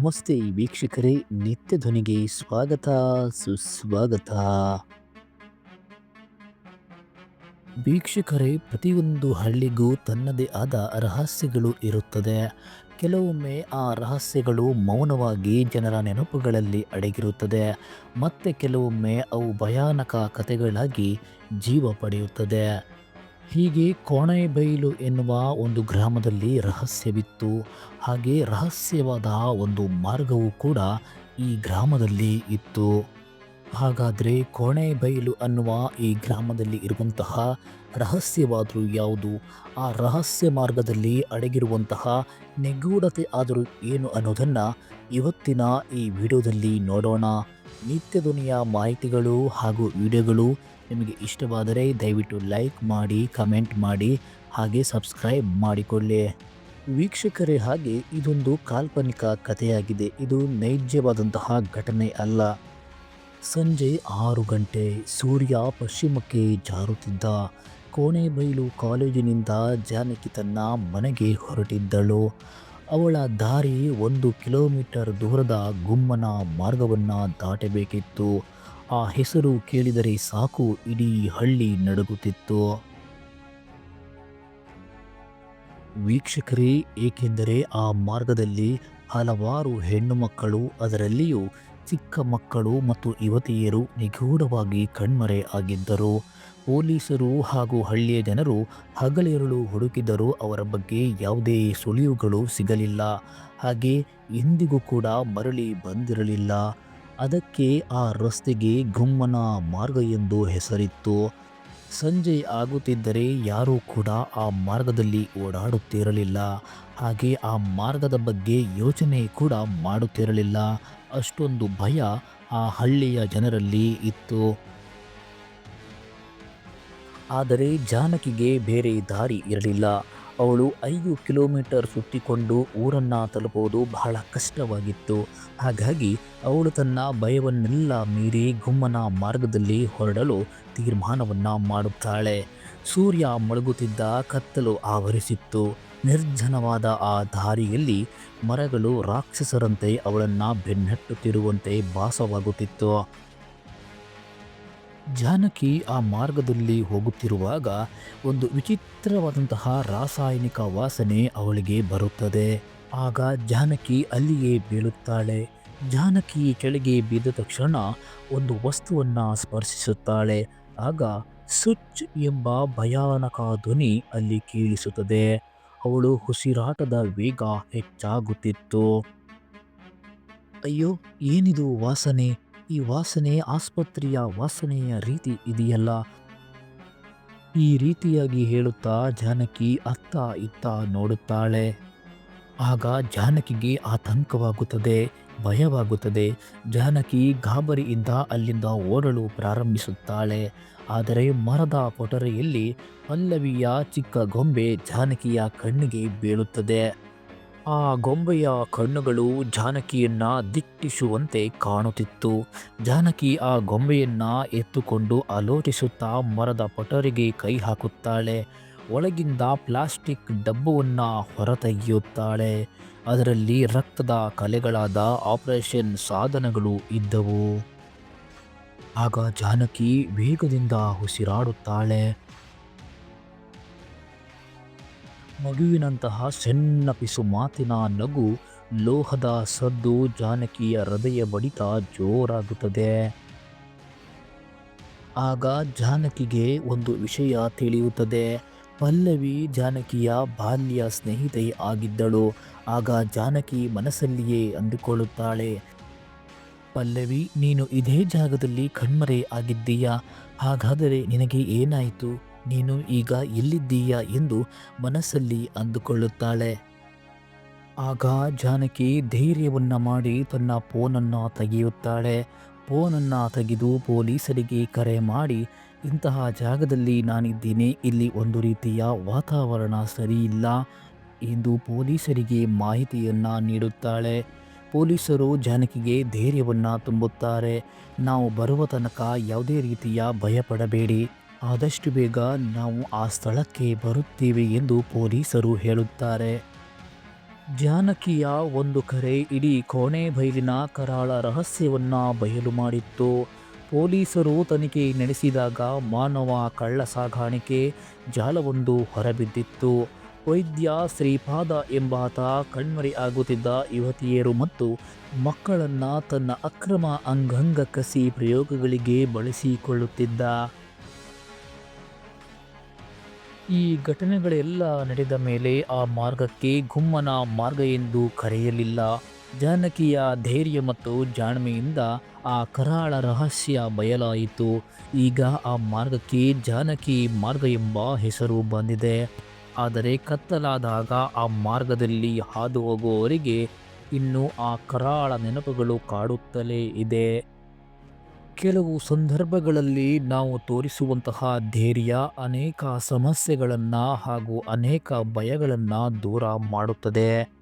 ನಮಸ್ತೆ ವೀಕ್ಷಕರೇ, ನಿತ್ಯ ಧ್ವನಿಗೆ ಸ್ವಾಗತ, ಸುಸ್ವಾಗತ. ವೀಕ್ಷಕರೇ, ಪ್ರತಿಯೊಂದು ಹಳ್ಳಿಗೂ ತನ್ನದೇ ಆದ ರಹಸ್ಯಗಳು ಇರುತ್ತದೆ. ಕೆಲವೊಮ್ಮೆ ಆ ರಹಸ್ಯಗಳು ಮೌನವಾಗಿ ಜನರ ನೆನಪುಗಳಲ್ಲಿ ಅಡಗಿರುತ್ತದೆ. ಮತ್ತೆ ಕೆಲವೊಮ್ಮೆ ಅವು ಭಯಾನಕ ಕಥೆಗಳಾಗಿ ಜೀವ ಪಡೆಯುತ್ತದೆ. ಹೀಗೆ ಕೋಣೆಬೈಲು ಎನ್ನುವ ಒಂದು ಗ್ರಾಮದಲ್ಲಿ ರಹಸ್ಯವಿತ್ತು. ಹಾಗೆ ರಹಸ್ಯವಾದ ಒಂದು ಮಾರ್ಗವು ಕೂಡ ಈ ಗ್ರಾಮದಲ್ಲಿ ಇತ್ತು. ಹಾಗಾದರೆ ಕೋಣೆ ಬೈಲು ಅನ್ನುವ ಈ ಗ್ರಾಮದಲ್ಲಿ ಇರುವಂತಹ ರಹಸ್ಯವಾದರೂ ಯಾವುದು? ಆ ರಹಸ್ಯ ಮಾರ್ಗದಲ್ಲಿ ಅಡಗಿರುವಂತಹ ನಿಗೂಢತೆ ಆದರೂ ಏನು ಅನ್ನೋದನ್ನು ಇವತ್ತಿನ ಈ ವಿಡಿಯೋದಲ್ಲಿ ನೋಡೋಣ. ನಿತ್ಯ ಧ್ವನಿಯ ಮಾಹಿತಿಗಳು ಹಾಗೂ ವಿಡಿಯೋಗಳು ನಿಮಗೆ ಇಷ್ಟವಾದರೆ ದಯವಿಟ್ಟು ಲೈಕ್ ಮಾಡಿ, ಕಮೆಂಟ್ ಮಾಡಿ, ಹಾಗೆ ಸಬ್ಸ್ಕ್ರೈಬ್ ಮಾಡಿಕೊಳ್ಳಿ. ವೀಕ್ಷಕರೇ, ಹಾಗೆ ಇದೊಂದು ಕಾಲ್ಪನಿಕ ಕಥೆಯಾಗಿದೆ. ಇದು ನೈಜವಾದಂತಹ ಘಟನೆ ಅಲ್ಲ. ಸಂಜೆ ಆರು ಗಂಟೆ ಸೂರ್ಯ ಪಶ್ಚಿಮಕ್ಕೆ ಜಾರುತ್ತಿದ್ದ ಕೋಣೆಬೈಲು ಕಾಲೇಜಿನಿಂದ ಜಾನಕಿ ತನ್ನ ಮನೆಗೆ ಹೊರಟಿದ್ದಳು. ಅವಳ ದಾರಿ ಒಂದು ಕಿಲೋಮೀಟರ್ ದೂರದ ಗುಮ್ಮನ ಮಾರ್ಗವನ್ನು ದಾಟಬೇಕಿತ್ತು. ಆ ಹೆಸರು ಕೇಳಿದರೆ ಸಾಕು, ಇಡೀ ಹಳ್ಳಿ ನಡುಗುತ್ತಿತ್ತು. ವೀಕ್ಷಕರೇ, ಏಕೆಂದರೆ ಆ ಮಾರ್ಗದಲ್ಲಿ ಹಲವಾರು ಹೆಣ್ಣು ಮಕ್ಕಳು ಅದರಲ್ಲಿಯೂ ಚಿಕ್ಕ ಮಕ್ಕಳು ಮತ್ತು ಯುವತಿಯರು ನಿಗೂಢವಾಗಿ ಕಣ್ಮರೆ ಆಗಿದ್ದರು. ಪೊಲೀಸರು ಹಾಗೂ ಹಳ್ಳಿಯ ಜನರು ಹಗಲಿರುಳು ಹುಡುಕಿದರೂ ಅವರ ಬಗ್ಗೆ ಯಾವುದೇ ಸುಳಿವುಗಳು ಸಿಗಲಿಲ್ಲ. ಹಾಗೆ ಎಂದಿಗೂ ಕೂಡ ಮರಳಿ ಬಂದಿರಲಿಲ್ಲ. ಅದಕ್ಕೆ ಆ ರಸ್ತೆಗೆ ಗುಮ್ಮನ ಮಾರ್ಗ ಎಂದು ಹೆಸರಿತ್ತು. ಸಂಜೆ ಆಗುತ್ತಿದ್ದರೆ ಯಾರೂ ಕೂಡ ಆ ಮಾರ್ಗದಲ್ಲಿ ಓಡಾಡುತ್ತಿರಲಿಲ್ಲ. ಹಾಗೆ ಆ ಮಾರ್ಗದ ಬಗ್ಗೆ ಯೋಚನೆ ಕೂಡ ಮಾಡುತ್ತಿರಲಿಲ್ಲ. ಅಷ್ಟೊಂದು ಭಯ ಆ ಹಳ್ಳಿಯ ಜನರಲ್ಲಿ ಇತ್ತು. ಆದರೆ ಜಾನಕಿಗೆ ಬೇರೆ ದಾರಿ ಇರಲಿಲ್ಲ. ಅವಳು ಐದು ಕಿಲೋಮೀಟರ್ ಸುತ್ತಿಕೊಂಡು ಊರನ್ನು ತಲುಪುವುದು ಬಹಳ ಕಷ್ಟವಾಗಿತ್ತು. ಹಾಗಾಗಿ ಅವಳು ತನ್ನ ಭಯವನ್ನೆಲ್ಲ ಮೀರಿ ಗುಮ್ಮನ ಮಾರ್ಗದಲ್ಲಿ ಹೊರಡಲು ತೀರ್ಮಾನವನ್ನು ಮಾಡುತ್ತಾಳೆ. ಸೂರ್ಯ ಮಳಗುತ್ತಿದ್ದ ಕತ್ತಲು ಆವರಿಸಿತ್ತು. ನಿರ್ಜನವಾದ ಆ ದಾರಿಯಲ್ಲಿ ಮರಗಳು ರಾಕ್ಷಸರಂತೆ ಅವಳನ್ನು ಬೆನ್ನಟ್ಟುತ್ತಿರುವಂತೆ ಭಾಸವಾಗುತ್ತಿತ್ತು. ಜಾನಕಿ ಆ ಮಾರ್ಗದಲ್ಲಿ ಹೋಗುತ್ತಿರುವಾಗ ಒಂದು ವಿಚಿತ್ರವಾದಂತಹ ರಾಸಾಯನಿಕ ವಾಸನೆ ಅವಳಿಗೆ ಬರುತ್ತದೆ. ಆಗ ಜಾನಕಿ ಅಲ್ಲಿಯೇ ಬೀಳುತ್ತಾಳೆ. ಜಾನಕಿ ಕೆಳಗೆ ಬಿದ್ದ ತಕ್ಷಣ ಒಂದು ವಸ್ತುವನ್ನು ಸ್ಪರ್ಶಿಸುತ್ತಾಳೆ. ಆಗ ಸುಚ್ ಎಂಬ ಭಯಾನಕ ಧ್ವನಿ ಅಲ್ಲಿ ಕೇಳಿಸುತ್ತದೆ. ಅವಳು ಉಸಿರಾಟದ ವೇಗ ಹೆಚ್ಚಾಗುತ್ತಿತ್ತು. ಅಯ್ಯೋ, ಏನಿದು ವಾಸನೆ? ಈ ವಾಸನೆ ಆಸ್ಪತ್ರೆಯ ವಾಸನೆಯ ರೀತಿ ಇದೆಯಲ್ಲ? ಈ ರೀತಿಯಾಗಿ ಹೇಳುತ್ತಾ ಜಾನಕಿ ಅತ್ತ ಇತ್ತ ನೋಡುತ್ತಾಳೆ. ಆಗ ಜಾನಕಿಗೆ ಆತಂಕವಾಗುತ್ತದೆ, ಭಯವಾಗುತ್ತದೆ. ಜಾನಕಿ ಗಾಬರಿಯಿಂದ ಅಲ್ಲಿಂದ ಓಡಲು ಪ್ರಾರಂಭಿಸುತ್ತಾಳೆ. ಆದರೆ ಮರದ ಪೊಟರೆಯಲ್ಲಿ ಪಲ್ಲವಿಯ ಚಿಕ್ಕ ಗೊಂಬೆ ಜಾನಕಿಯ ಕಣ್ಣಿಗೆ ಬೀಳುತ್ತದೆ. ಆ ಗೊಂಬೆಯ ಕಣ್ಣುಗಳು ಜಾನಕಿಯನ್ನ ದಿಟ್ಟಿಸುವಂತೆ ಕಾಣುತ್ತಿತ್ತು. ಜಾನಕಿ ಆ ಗೊಂಬೆಯನ್ನ ಎತ್ತುಕೊಂಡು ಆಲೋಚಿಸುತ್ತಾ ಮರದ ಪಟರಿಗೆ ಕೈ ಹಾಕುತ್ತಾಳೆ. ಒಳಗಿಂದ ಪ್ಲಾಸ್ಟಿಕ್ ಡಬ್ಬವನ್ನ ಹೊರತೆಗೆಯುತ್ತಾಳೆ. ಅದರಲ್ಲಿ ರಕ್ತದ ಕಲೆಗಳಾದ ಆಪರೇಷನ್ ಸಾಧನಗಳು ಇದ್ದವು. ಆಗ ಜಾನಕಿ ವೇಗದಿಂದ ಉಸಿರಾಡುತ್ತಾಳೆ. ಮಗುವಿನಂತಹ ಸಣ್ಣ ಪಿಸು ಮಾತಿನ ನಗು ಲೋಹದ ಸದ್ದು ಜಾನಕಿಯ ಹೃದಯ ಬಡಿತ ಜೋರಾಗುತ್ತದೆ. ಆಗ ಜಾನಕಿಗೆ ಒಂದು ವಿಷಯ ತಿಳಿಯುತ್ತದೆ. ಪಲ್ಲವಿ ಜಾನಕಿಯ ಬಾಲ್ಯ ಸ್ನೇಹಿತೆ ಆಗಿದ್ದಳು. ಆಗ ಜಾನಕಿ ಮನಸ್ಸಲ್ಲಿಯೇ ಅಂದುಕೊಳ್ಳುತ್ತಾಳೆ. ಪಲ್ಲವಿ, ನೀನು ಇದೇ ಜಾಗದಲ್ಲಿ ಕಣ್ಮರೆ ಆಗಿದ್ದೀಯಾ? ಹಾಗಾದರೆ ನಿನಗೆ ಏನಾಯಿತು? ನೀನು ಈಗ ಎಲ್ಲಿದ್ದೀಯಾ ಎಂದು ಮನಸ್ಸಲ್ಲಿ ಅಂದುಕೊಳ್ಳುತ್ತಾಳೆ. ಆಗ ಜಾನಕಿ ಧೈರ್ಯವನ್ನ ಮಾಡಿ ತನ್ನ ಫೋನನ್ನು ತೆಗೆಯುತ್ತಾಳೆ. ಫೋನನ್ನು ತೆಗೆದು ಪೊಲೀಸರಿಗೆ ಕರೆ ಮಾಡಿ, ಇಂತಹ ಜಾಗದಲ್ಲಿ ನಾನಿದ್ದೀನಿ, ಇಲ್ಲಿ ಒಂದು ರೀತಿಯ ವಾತಾವರಣ ಸರಿಯಿಲ್ಲ ಎಂದು ಪೊಲೀಸರಿಗೆ ಮಾಹಿತಿಯನ್ನು ನೀಡುತ್ತಾಳೆ. ಪೊಲೀಸರು ಜಾನಕಿಗೆ ಧೈರ್ಯವನ್ನು ತುಂಬುತ್ತಾರೆ. ನಾವು ಬರುವ ತನಕ ಯಾವುದೇ ರೀತಿಯ ಭಯಪಡಬೇಡಿ. ಆದಷ್ಟು ಬೇಗ ನಾವು ಆ ಸ್ಥಳಕ್ಕೆ ಬರುತ್ತೇವೆ ಎಂದು ಪೊಲೀಸರು ಹೇಳುತ್ತಾರೆ. ಜಾನಕಿಯ ಒಂದು ಕರೆ ಇಡೀ ಕೋಣೆ ಬೈಲಿನ ಕರಾಳ ರಹಸ್ಯವನ್ನು ಬಯಲು ಮಾಡಿತ್ತು. ಪೊಲೀಸರು ತನಿಖೆ ನಡೆಸಿದಾಗ ಮಾನವ ಕಳ್ಳ ಸಾಗಾಣಿಕೆ ಜಾಲವೊಂದು ಹೊರಬಿದ್ದಿತ್ತು. ವೈದ್ಯ ಶ್ರೀಪಾದ ಎಂಬಾತ ಕಣ್ಮರೆಯಾಗುತ್ತಿದ್ದ ಯುವತಿಯರು ಮತ್ತು ಮಕ್ಕಳನ್ನು ತನ್ನ ಅಕ್ರಮ ಅಂಗಾಂಗ ಕಸಿ ಪ್ರಯೋಗಗಳಿಗೆ ಬಳಸಿಕೊಳ್ಳುತ್ತಿದ್ದ. ಈ ಘಟನೆಗಳೆಲ್ಲ ನಡೆದ ಮೇಲೆ ಆ ಮಾರ್ಗಕ್ಕೆ ಗುಮ್ಮನ ಮಾರ್ಗ ಎಂದು ಕರೆಯಲಿಲ್ಲ. ಜಾನಕಿಯ ಧೈರ್ಯ ಮತ್ತು ಜಾಣ್ಮೆಯಿಂದ ಆ ಕರಾಳ ರಹಸ್ಯ ಬಯಲಾಯಿತು. ಈಗ ಆ ಮಾರ್ಗಕ್ಕೆ ಜಾನಕಿ ಮಾರ್ಗ ಎಂಬ ಹೆಸರು ಬಂದಿದೆ. ಆದರೆ ಕತ್ತಲಾದಾಗ ಆ ಮಾರ್ಗದಲ್ಲಿ ಹಾದು ಹೋಗುವವರಿಗೆ ಇನ್ನು ಆ ಕರಾಳ ನೆನಪುಗಳು ಕಾಡುತ್ತಲೇ ಇದೆ. ಕೆಲವು ಸಂದರ್ಭಗಳಲ್ಲಿ ನಾವು ತೋರಿಸುವಂತಹ ಧೈರ್ಯ ಅನೇಕ ಸಮಸ್ಯೆಗಳನ್ನು ಹಾಗೂ ಅನೇಕ ಭಯಗಳನ್ನು ದೂರ ಮಾಡುತ್ತದೆ.